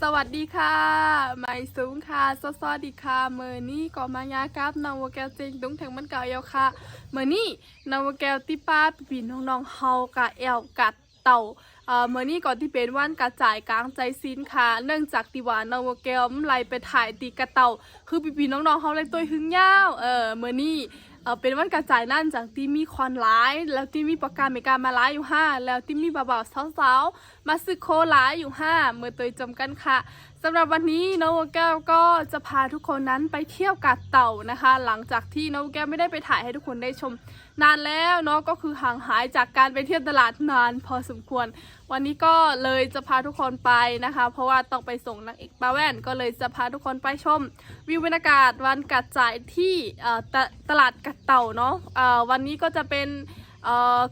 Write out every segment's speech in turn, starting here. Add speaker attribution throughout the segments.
Speaker 1: สวัสดีค่ะ ไม่สูงค่ะสวัสดีค่ะเมอร์นี่ก็มายากับนาวแกวเจงตุ้งแทงมันเก่าเอวค่ะเมอร์นี่นาวแกวติป้าปีน้องๆเฮากะเอวกัดเต่าเอ่อเมื่อนี้ก่อนที่เป็นวันกระจ่ายกลางใจซินค่ะ เนื่องจากติวานาวแกวมไล่ไปถ่ายตีกระเต่า คือปีปีน้องๆเฮาเลยตัวหึงยาวเออเมื่อนี้ เออเป็นวันกระจ่ายนั่นจากที่มีคอนร้ายแล้วที่มีประกาศเมกามาร้ายอยู่ห้าแล้วที่มีบ่าวๆสาวๆมาซื้อโคร้ายอยู่ห้าเมื่อตัวจมกันค่ะ สำหรับวันนี้น้องแก้วก็จะพาทุกคนนั้นไปเที่ยวกาดเต่านะคะ หลังจากที่น้องแก้วไม่ได้ไปถ่ายให้ทุกคนได้ชม นานแล้วเนาะก็คือห่างหายจากการไปเที่ยวตลาดนานพอสมควร วันนี้ก็เลยจะพาทุกคนไปนะคะ เพราะว่าต้องไปส่งนางเอกป้าแว่น ก็เลยจะพาทุกคนไปชม วิวบรรยากาศวันกัดจ่ายที่ตลาดกัดเต่าเนาะวันนี้ก็จะเป็น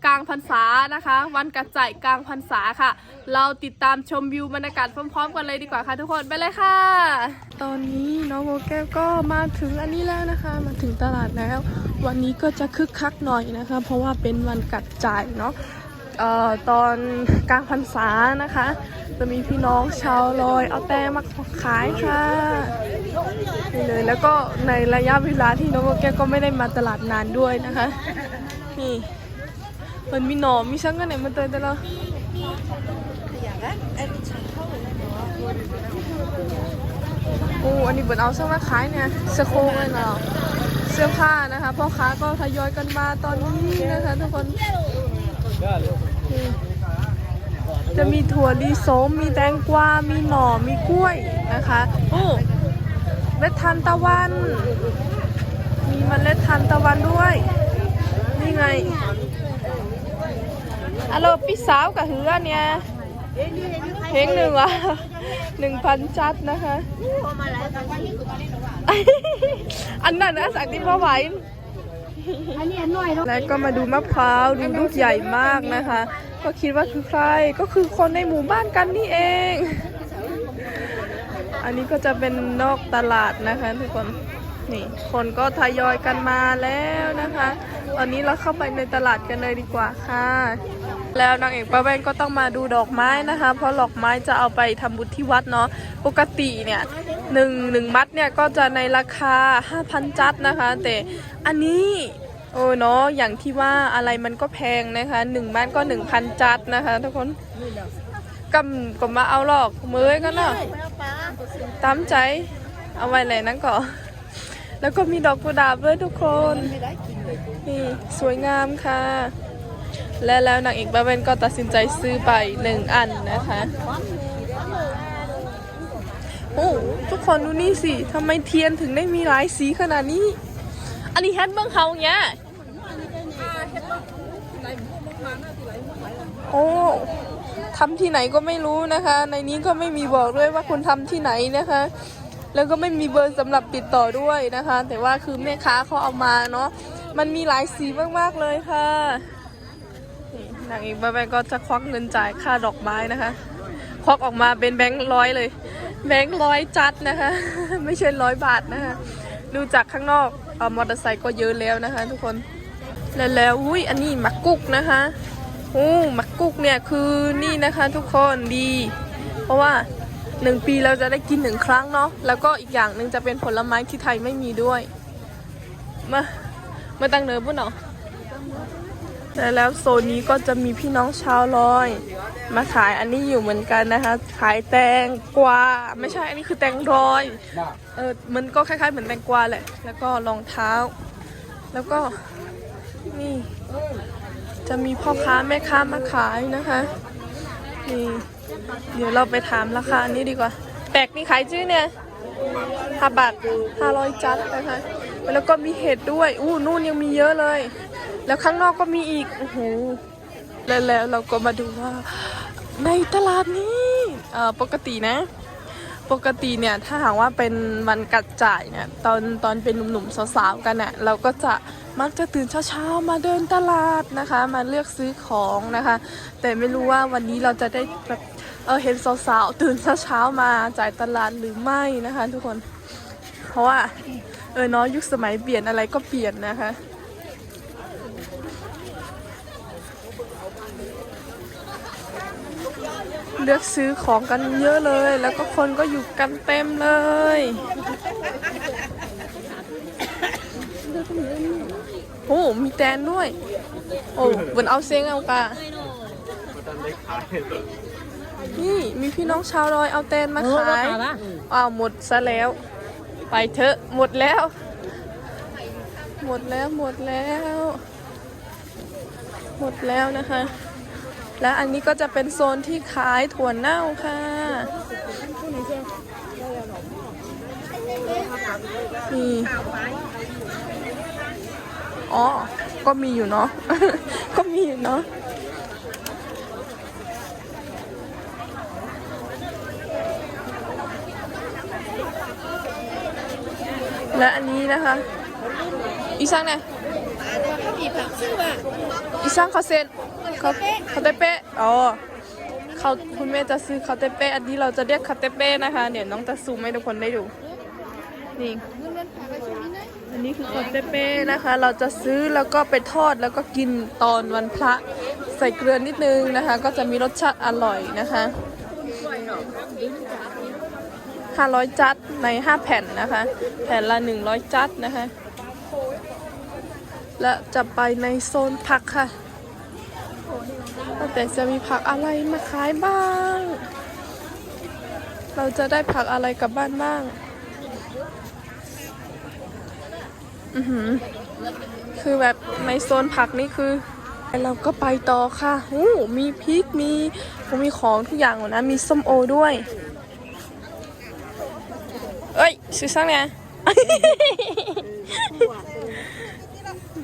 Speaker 1: กลางพรรษานะคะ วันกระจ่ายกลางพรรษาค่ะ เราติดตามชมวิวบรรยากาศพร้อมๆกันเลยดีกว่าค่ะทุกคนไปเลยค่ะ ตอนนี้น้องโมแก้วก็มาถึงอันนี้แล้วนะคะ มาถึงตลาดแล้ว วันนี้ก็จะคึกคักหน่อยนะคะ เพราะว่าเป็นวันกัดจ่ายเนาะเอ่อตอนกลางพรรษานะคะ จะมีพี่น้องชาวลอยเอาแต้มาขายค่ะนี่เลยแล้วก็ในระยะเวลาที่น้องโมแก้วก็ไม่ได้มาตลาดนานด้วยนะคะนี่ มันมีหนอมมีช่างกันไหนมาเตยแต่ละโอ้อันนี้เปิดเอาเสื้อมาขายเนี่ยเสื้อโค้งเลยเนาะเสื้อผ้านะคะพ่อค้าก็ทยอยกันมาตอนนี้นะคะทุกคนจะมีถั่วลิสงมีแตงกวา มีหน่อ มีกล้วยนะคะ โอ้เมล็ดทานตะวัน มีเมล็ดทานตะวันด้วย นี่ไง อะโลพี่สาวกับเหือเนี่ยเพลงหนึ่งวะหนึ่งพันจัดนะคะ อันนั้นนะสักที่พ่อไหว
Speaker 2: อันนี้อันหน่อยเนาะ
Speaker 1: แล้วก็มาดูมะพร้าวดูลูกใหญ่มากนะคะ ก็คิดว่าคือใครก็คือคนในหมู่บ้านกันนี่เอง อันนี้ก็จะเป็นนอกตลาดนะคะทุกคนนี่คนก็ทยอยกันมาแล้วนะคะ ตอนนี้เราเข้าไปในตลาดกันเลยดีกว่าค่ะ แล้วนางเอกป้าแว่นก็ต้องมาดูดอกไม้นะคะ เพราะดอกไม้จะเอาไปทำบุญที่วัดเนาะปกติเนี่ยหนึ่งหนึ่งมัดเนี่ยก็จะในราคา 5,000 จัดนะคะ แต่อันนี้โอ้เนาะอย่างที่ว่าอะไรมันก็แพงนะคะหนึ่งมัดก็ 1,000 จัดนะคะทุกคนกำก็มาเอาหรอกมือก็เนาะตามใจเอาไว้เลยนั่นก่อนแล้วก็มีดอกกุหลาบด้วยทุกคน นี่ สวยงามค่ะ และแล้วนางเอกบ้าเวนก็ตัดสินใจซื้อไปหนึ่งอันนะคะโอ้ทุกคนดูนี่สิทำไมเทียนถึงได้มีหลายสีขนาดนี้ อันนี้แฮทเบิ้งเฮาเนี้ยโอ้ทำที่ไหนก็ไม่รู้นะคะ ในนี้ก็ไม่มีบอกด้วยว่าคุณทำที่ไหนนะคะ แล้วก็ไม่มีเบอร์สำหรับติดต่อด้วยนะคะ แต่ว่าคือแม่ค้าเขาเอามาเนาะมันมีหลายสีมากๆเลยค่ะ นางเอกบาแบงก็จะควักเงินจ่ายค่าดอกไม้นะคะ ควักออกมาเป็นแบงค์ร้อยเลย แบงค์ร้อยจัดนะคะ ไม่ใช่ร้อยบาทนะคะ ดูจากข้างนอกเออมอเตอร์ไซค์ก็เยอะแล้วนะคะ ทุกคน แล้วแล้วอุ้ยอันนี้มักกุกนะคะโอ้หมักกุกเนี่ยคือนี่นะคะทุกคนดี เพราะว่าหนึ่งปีเราจะได้กินหนึ่งครั้งเนาะ แล้วก็อีกอย่างหนึ่งจะเป็นผลไม้ที่ไทยไม่มีด้วย มา มาตั้งเนินปุ่นเนาะ แต่แล้วโซนนี้ก็จะมีพี่น้องชาวลอย มาขายอันนี้อยู่เหมือนกันนะคะ ขายแตงกวาไม่ใช่อันนี้คือแตงรอยเออมันก็คล้ายๆเหมือนแตงกวาแหละแล้วก็รองเท้า แล้วก็นี่จะมีพ่อค้าแม่ค้ามาขายนะคะนี่เดี๋ยวเราไปถามราคานี้ดีกว่า แปลกนี่ขายจื้อเนี่ยห้าบาทห้าร้อยจัดนะคะแล้วก็มีเห็ดด้วยอู้นู่นยังมีเยอะเลย แล้วข้างนอกก็มีอีก โอ้โห แล้วแล้วเราก็มาดูว่า ในตลาดนี้ปกตินะ ปกติเนี่ย ถ้าหากว่าเป็นวันกัดจ่ายเนี่ย ตอนตอนเป็นหนุ่มๆสาวๆกันเนี่ยเราก็จะมักจะตื่นเช้าๆมาเดินตลาดนะคะ มาเลือกซื้อของนะคะ แต่ไม่รู้ว่าวันนี้เราจะได้แบบเออเห็นสาวๆตื่นเช้าๆมาจ่ายตลาดหรือไม่นะคะ ทุกคน เพราะว่าเออเนาะยุคสมัยเปลี่ยนอะไรก็เปลี่ยนนะคะ เลือกซื้อของกันเยอะเลย แล้วก็คนก็อยู่กันเต็มเลย โอ้ มีแตนด้วย โอ้บนเอาเซ้งเอากะนี่มีพี่น้องชาวดอยเอาแตนมาขายอ้าวหมดซะแล้ว ไปเถอะหมดแล้ว หมดแล้วหมดแล้ว หมดแล้วนะคะ และอันนี้ก็จะเป็นโซนที่ขายถั่วเน่าค่ะ นี่อ๋อ ก็มีอยู่เนาะ ก็มีอยู่เนาะและอันนี้นะคะ อีซังเนี่ยอีซังเขาเซ็น เขาเขาเตเป้อ๋อเขาคุณแม่จะซื้อเขาเตเป้อันนี้เราจะเรียกเขาเตเป้นะคะ เดี๋ยวน้องจะซูมให้ทุกคนได้ดูนี่อันนี้คือเขาเตเป้นะคะ เราจะซื้อแล้วก็ไปทอดแล้วก็กินตอนวันพระ ใส่เกลือนิดนึงนะคะ ก็จะมีรสชาติอร่อยนะคะ500 จัดใน 5 แผ่นนะคะ แผ่นละ 100 จัดนะคะ และจะไปในโซนผักค่ะ แต่จะมีผักอะไรมาขายบ้าง เราจะได้ผักอะไรกลับบ้านบ้าง อือหือ คือแบบในโซนผักนี่คือเราก็ไปต่อค่ะหูมีพริก มีมีของทุกอย่างหมดนะ มีส้มโอด้วย เอ้ยซื้อซังเนี่ย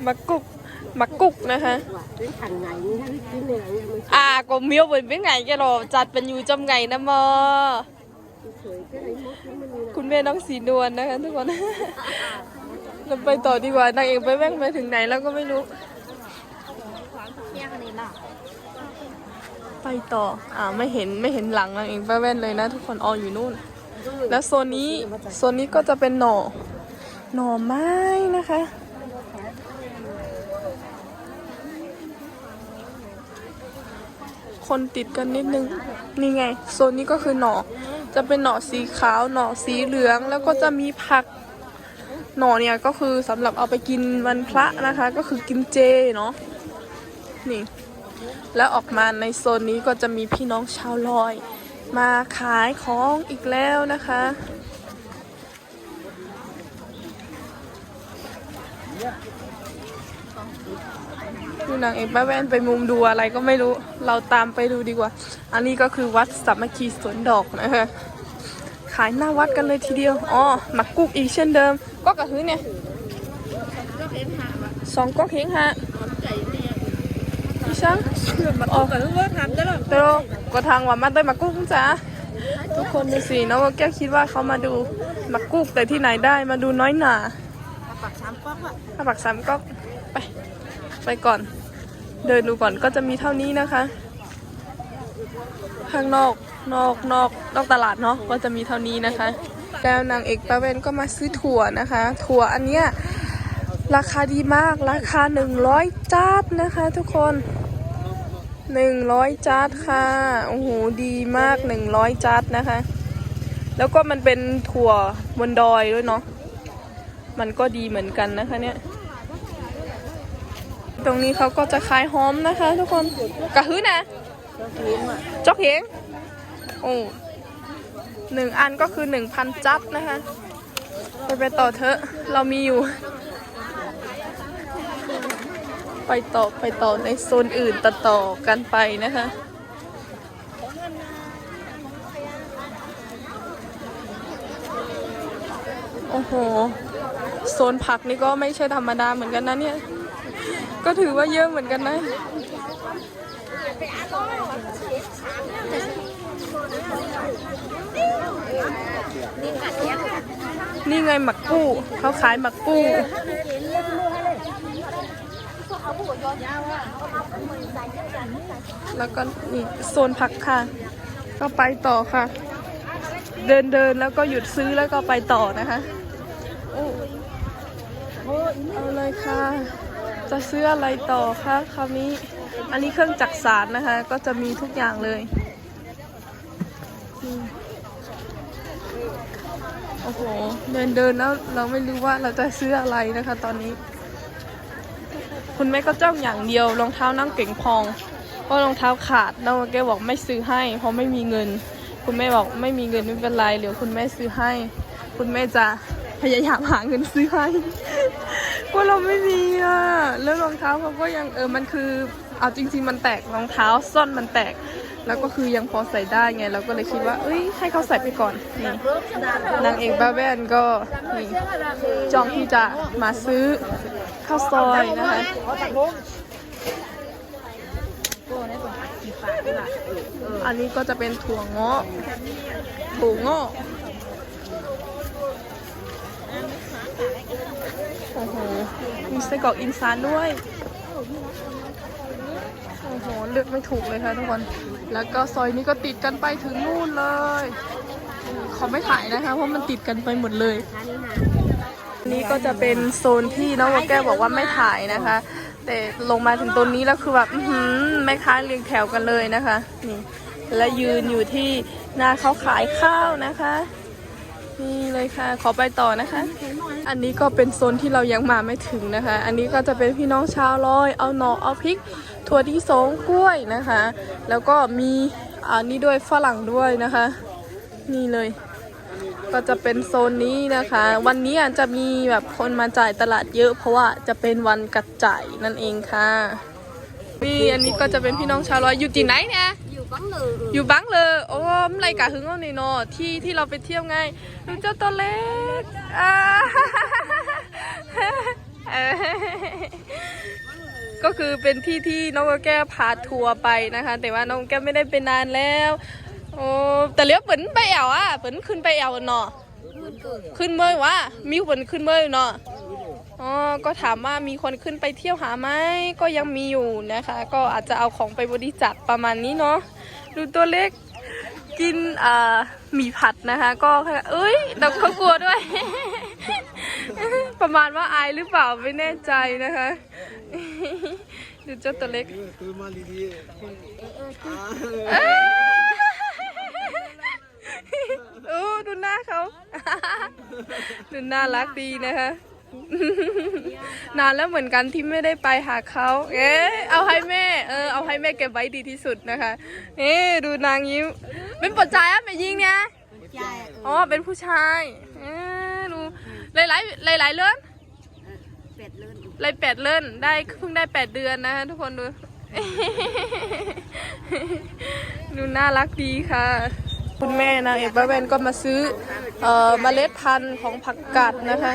Speaker 1: มักกุก มักกุกนะคะ
Speaker 2: เป็นขันไหนนี่ถ้าได้กินเนี่ยมัน
Speaker 1: อ่าก็เมียวเป็นเป็นไงแกหรอจัดเป็นอยู่จำไงนะมอ
Speaker 2: เฉยก็ไอ้มดที่มันนี่นะ
Speaker 1: คุณแม่น้องสีนวลนะคะทุกคนเราไปต่อดีกว่านางเอกไปแว่งไปถึงไหนแล้วก็ไม่รู้ไปต่อ อ่าไม่เห็นไม่เห็นหลังนางเอกไปแว่นเลยนะ ทุกคนอออยู่นู่น แล้วโซนนี้โซนนี้ก็จะเป็นหน่อหน่อไม้นะคะ คนติดกันนิดนึง นี่ไง โซนนี้ก็คือหน่อ จะเป็นหน่อสีขาว หน่อสีเหลือง แล้วก็จะมีผัก หน่อเนี่ยก็คือสำหรับเอาไปกินวันพระนะคะ ก็คือกินเจเนาะ นี่ แล้วออกมาในโซนนี้ก็จะมีพี่น้องชาวลอย มาขายของอีกแล้วนะคะ ดูนางเอกป้าแว่นไปมุมดูอะไรก็ไม่รู้เราตามไปดูดีกว่า อันนี้ก็คือวัดสามัคคีสวนดอกนะคะขายหน้าวัดกันเลยทีเดียวอ๋อหมักกุกอีกเช่นเดิม ก็กระหือเนี่ยสองก็เฮงฮะพี่ช่างออ
Speaker 2: ก็รู้ว่าทำได้หรอ
Speaker 1: ตโรก็ทางว่ามาได้หมักกุกจ้าทุกคนดูสิน้องแก้วคิดว่าเขามาดูหมักกุกแต่ที่ไหนได้มาดูน้อยหนา
Speaker 2: ปักสามก๊อกอะ
Speaker 1: ถ้าปักสามก็ไป ไปก่อน เดินดูก่อนก็จะมีเท่านี้นะคะ ข้างนอกนอกนอกนอกตลาดเนาะก็จะมีเท่านี้นะคะ แล้วนางเอกป้าเวนก็มาซื้อถั่วนะคะ ถั่วอันเนี้ยราคาดีมากราคา 100จาดนะคะ ทุกคน 100จาดค่ะโอ้โหดีมาก 100จาดนะคะ แล้วก็มันเป็นถั่วบนดอยด้วยเนาะมันก็ดีเหมือนกันนะคะเนี่ย ตรงนี้เขาก็จะขายหอมนะคะ ทุกคนกระหือนะจอกเหงโอ้หนึ่งอันก็คือหนึ่งพันจัดนะคะ ไปไปต่อเถอะ เรามีอยู่ ไปต่อไปต่อในโซนอื่นต่อต่อกันไปนะคะโอ้โห โซนผักนี่ก็ไม่ใช่ธรรมดาเหมือนกันนะเนี่ย ก็ถือว่าเยอะเหมือนกันนะ นี่ไงหมักกู้เขาขายหมักกู้แล้วก็นี่โซนผักค่ะ ก็ไปต่อค่ะ เดินเดินแล้วก็หยุดซื้อแล้วก็ไปต่อนะคะโอ้เอาเลยค่ะ จะซื้ออะไรต่อคะคราวนี้ อันนี้เครื่องจักสารนะคะ ก็จะมีทุกอย่างเลยอโอ้โห เดินเดินแล้วเราไม่รู้ว่าเราจะซื้ออะไรนะคะ ตอนนี้ คุณแม่ก็จ้องอย่างเดียวรองเท้านั่งเก่งพองเพราะรองเท้าขาดน้องแกบอกไม่ซื้อให้ เพราะไม่มีเงิน คุณแม่บอกไม่มีเงินไม่เป็นไรเดี๋ยวคุณแม่ซื้อให้ คุณแม่จะพยายามหาเงินซื้อให้ ก็เราไม่มีอะแล้วรองเท้าเขาก็ยังเออมันคือ เอาจริง ๆ มันแตกรองเท้าส้นมันแตก แล้วก็คือยังพอใส่ได้ไงเราก็เลยคิดว่า เอ้ยให้เขาใส่ไปก่อนนี่นางเอกบ้าแบนก็นี่จองที่จะมาซื้อข้าวซอยนะคะอันนี้ก็จะเป็นถั่วเงาะถั่วเงาะโอ้โห มีไส้กรอกอินซานด้วย โอ้โหเลือกไม่ถูกเลยค่ะทุกคน แล้วก็ซอยนี้ก็ติดกันไปถึงนู่นเลย ขอไม่ถ่ายนะคะ เพราะมันติดกันไปหมดเลย นี้ก็จะเป็นโซนที่น้องโมแก้วบอกว่าไม่ถ่ายนะคะ แต่ลงมาถึงตรงนี้แล้วคือแบบอื้อหือแม่ค้าเรียงแถวกันเลยนะคะ นี่ และยืนอยู่ที่หน้าเขาขายข้าวนะคะ นี่เลยค่ะ ขอไปต่อนะคะ อันนี้ก็เป็นโซนที่เรายังมาไม่ถึงนะคะ อันนี้ก็จะเป็นพี่น้องชาวลอย เอาหนอเอาพริก ถั่วที่สงกล้วยนะคะ แล้วก็มีอันนี้ด้วยฝรั่งด้วยนะคะ นี่เลย ก็จะเป็นโซนนี้นะคะ วันนี้อาจจะมีแบบคนมาจ่ายตลาดเยอะ เพราะว่าจะเป็นวันกัดจ่ายนั่นเองค่ะนี่อันนี้ก็จะเป็นพี่น้องชาวลอยอยู่ที่ไหนเนี่ย
Speaker 2: อยู่บ้างเลย
Speaker 1: อยู่บังเลยโอ้มไรกะหึงเอาหน่ยเนาะที่ที่เราไปเที่ยวไงดูเจ้าตัวเล็กอ่าก็คือเป็นที่ที่น้องแก้วพาทัวร์ไปนะคะ แต่ว่าน้องแก้วไม่ได้ไปนานแล้ว โอ้แต่เลี้ยวเปินไปแอวอะเปินขึ้นไปแอวเนาะขึ้นเมื่อวะมีคนขึ้นเมื่อเนาะ อ๋อก็ถามว่ามีคนขึ้นไปเที่ยวหาไหมก็ยังมีอยู่นะคะ ก็อาจจะเอาของไปบริจาคประมาณนี้เนาะดูตัวเล็กกินอ่าหมี่ผัดนะคะ ก็เอ้ยแต่เขากลัวด้วย ประมาณว่าอายหรือเปล่าไม่แน่ใจนะคะดูเจ้าตัวเล็ก
Speaker 3: อู้ดู
Speaker 1: หน้าเขา ดูน่ารักดีนะคะ นานแล้วเหมือนกันที่ไม่ได้ไปหาเขาเอ๊ะเอาให้แม่ เออ เอาให้แม่เก็บไว้ดีที่สุดนะคะเอ๊ะดูนางยิ้ม เป็นปวดใจอะแม่ยิงเนี่ย
Speaker 2: ใช่
Speaker 1: อ๋อ เป็นผู้ชายเอ๊ะดูหลายหลายหลายหลายๆเลื่อน
Speaker 2: เป็ดเลื่อน
Speaker 1: หลายแปดเลื่อนได้เพิ่งได้แปดเดือนนะคะทุกคนดู ดูน่ารักดีค่ะคุณแม่นางเอกบ้าแวนก็มาซื้อเอ่อเมล็ดพันธุ์ของผักกาดนะคะ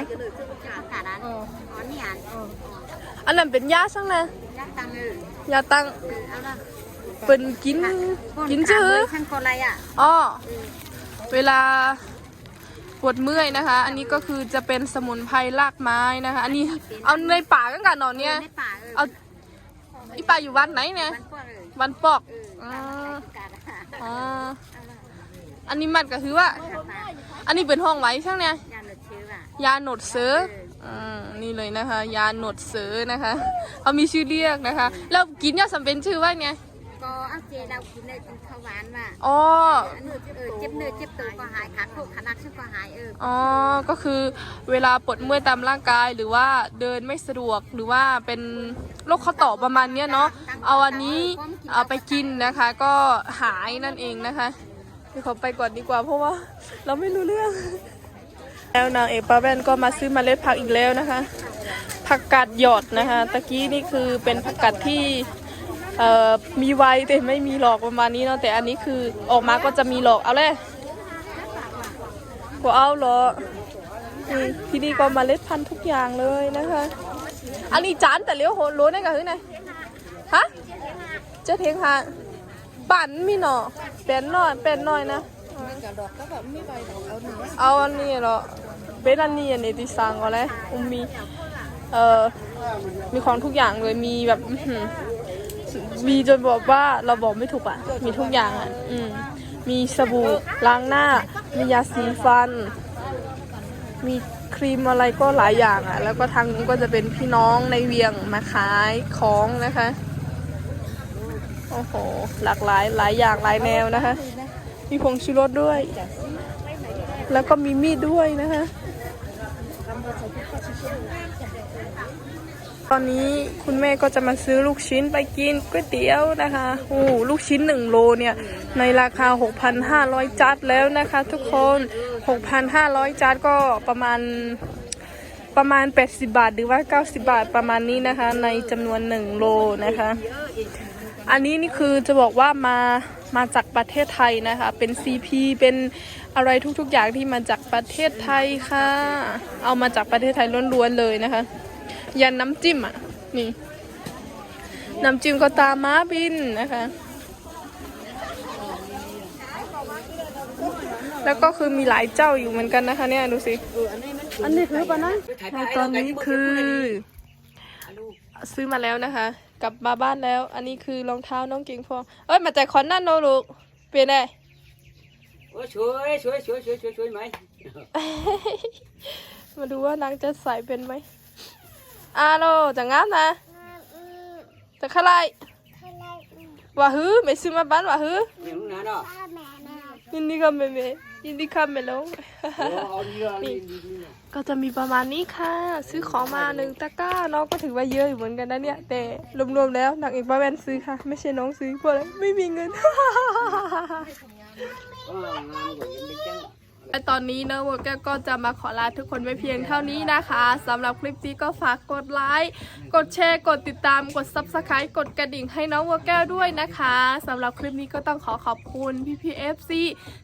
Speaker 2: กาดอันอ๋อนี่อัน
Speaker 1: อันนั้นเป็นยาช่างนะ
Speaker 2: ยักตังเออยา
Speaker 1: ตั้ง
Speaker 2: เอาละ
Speaker 1: เป็นกินกินชื่อ
Speaker 2: ช่างคนอะไรอะ
Speaker 1: อ๋อเวลาปวดเมื่อยนะคะ อันนี้ก็คือจะเป็นสมุนไพรรากไม้นะคะ อันนี้เอาในป่ากันกันนอนเนี่ย
Speaker 2: ในป่าเออ
Speaker 1: เอาอีป่าอยู่วัดไหนเนี่ย
Speaker 2: มันพวกเออ
Speaker 1: วันปอก
Speaker 2: เอ
Speaker 1: อ๋อ
Speaker 2: อกาดอะ
Speaker 1: อ๋ออันนี้มันก็คือว่า อันนี้เป็นห้องไว้ช่างเนี่ย
Speaker 2: ยาหนดชื่อว่ะ
Speaker 1: ยาหนดเสืออืม นี่เลยนะคะ ยาหนดเสือนะคะเขามีชื่อเรียกนะคะ แล้วกินยาสำเป็นชื่อว่าไง
Speaker 2: ก็เอาเจเรากินเลยเป็นข้าวหวานว่ะ
Speaker 1: อ๋อ
Speaker 2: เนื้อเออเจ็บเนื้อเจ็บตัวก็หายขาดโคกขานักชื่อก็หายเออ
Speaker 1: อ๋อก็คือเวลาปวดเมื่อยตามร่างกายหรือว่าเดินไม่สะดวกหรือว่าเป็นโรคข้อต่อประมาณเนี้ยเนาะเอาอันนี้เอาไปกินนะคะ ก็หายนั่นเองนะคะเดี๋ยวขอไปก่อนดีกว่าเพราะว่าเราไม่รู้เรื่อง แล้วนางเอกปาแวนก็มาซื้อเมล็ดผักอีกแล้วนะคะ ผักกาดหยอดนะคะ ตะกี้นี่คือเป็นผักกาดที่มีไวแต่ไม่มีหลอกประมาณนี้เนาะแต่อันนี้คือออกมาก็จะมีหลอกเอาเลยกูเอาหรอที่นี่ก็เมาเล็ดพันธุ์ทุกอย่างเลยนะคะ อันนี้จานแต่เลี้ยวโหนรู้ได้กับคือไงฮะเจะเทงหาปั่นมีหน่อเป็นหน่อยเป็นหน่อยนะ เอาอันนี้เหรอ เป็นอันนี้อันติสังก็เลยผมมีเอ่อมีของทุกอย่างเลยมีแบบมีจนบอกว่าเราบอกไม่ถูกอะ มีทุกอย่างอะอืมมีสบู่ล้างหน้า มียาสีฟัน มีครีมอะไรก็หลายอย่างอะ แล้วก็ทางนู้นก็จะเป็นพี่น้องในเวียงมาขายของนะคะ โอ้โห หลากหลายหลายอย่างหลายแนวนะคะ มีผงชูรสด้วย แล้วก็มีมีดด้วยนะคะ ตอนนี้คุณแม่ก็จะมาซื้อลูกชิ้นไปกินก๋วยเตี๋ยวนะคะโอ้ลูกชิ้น1โลเนี่ย ในราคา 6,500 จัดแล้วนะคะ ทุกคน 6,500 จัดก็ประมาณประมาณ 80 บาทหรือว่า 90 บาทประมาณนี้นะคะ ในจำนวน 1 โลนะคะ อันนี้นี่คือจะบอกว่ามามาจากประเทศไทยนะคะ เป็น CP เป็น อะไรทุกๆอย่างที่มาจากประเทศไทยค่ะ เอามาจากประเทศไทยล้วนๆเลยนะคะ ยันน้ำจิ้มอะ นี่ น้ำจิ้มก็ตามม้าบินนะคะ แล้วก็คือมีหลายเจ้าอยู่เหมือนกันนะคะเนี่ยดูสิอันนี้คือปะนะตอนนี้คือ ซื้อมาแล้วนะคะ กลับมาบ้านแล้ว อันนี้คือรองเท้าน้องเก่งพอเอ้ยมาจากคอนนั่นโนลูกเปลี่ยนได้
Speaker 3: โอ้ยช่วยช่วยช่วยช่วยช่วยช่วยไหม
Speaker 1: มาดูว่านางจะใส่เป็นไหมอาโลจะงามนะจะขะไรว่าฮือไม่ซื้อมาบ้านว่าฮือ
Speaker 3: อย่างนั้นเนาะ
Speaker 1: ยินดีกับแม่แม่ยินดีกับแม่ลง
Speaker 3: โอ้เอาดีละดีดีดี
Speaker 1: ก็จะมีประมาณนี้ค่ะ ซื้อของมาหนึ่งตะกร้าน้องก็ถือว่าเยอะอยู่เหมือนกันนะเนี่ย แต่รวมๆแล้วนางเอกป้าแวนซื้อค่ะ ไม่ใช่น้องซื้อเพราะอะไรไม่มีเงิน และตอนนี้เนอะวัวแก้วก็จะมาขอลาทุกคนไว้เพียงเท่านี้นะคะสำหรับคลิปนี้ก็ฝากกดไลค์กดแชร์กดติดตามกด subscribe กดกระดิ่งให้น้องวัวแก้วด้วยนะคะสำหรับคลิปนี้ก็ต้องขอขอบคุณพี่พีเอฟซี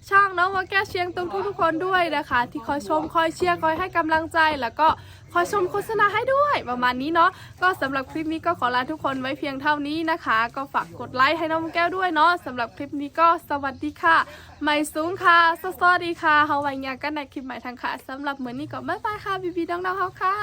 Speaker 1: ช่างน้องวัวแก้วเชียงตุงทุกๆคนด้วยนะคะ ที่คอยชมคอยเชียร์คอยให้กำลังใจแล้วก็ คอยชมโฆษณาให้ด้วยประมาณนี้เนาะก็สำหรับคลิปนี้ก็ขอลาทุกคนไว้เพียงเท่านี้นะคะ ก็ฝากกดไลค์ให้น้องแก้วด้วยเนาะสำหรับคลิปนี้ก็สวัสดีค่ะ ไม่สูงค่ะสวัสดีค่ะเฮาไว้ยากันในคลิปใหม่ทางค่ะสำหรับเหมือนนี้ก็บ๊ายบายค่ะบีบีดองๆเฮาค่ะ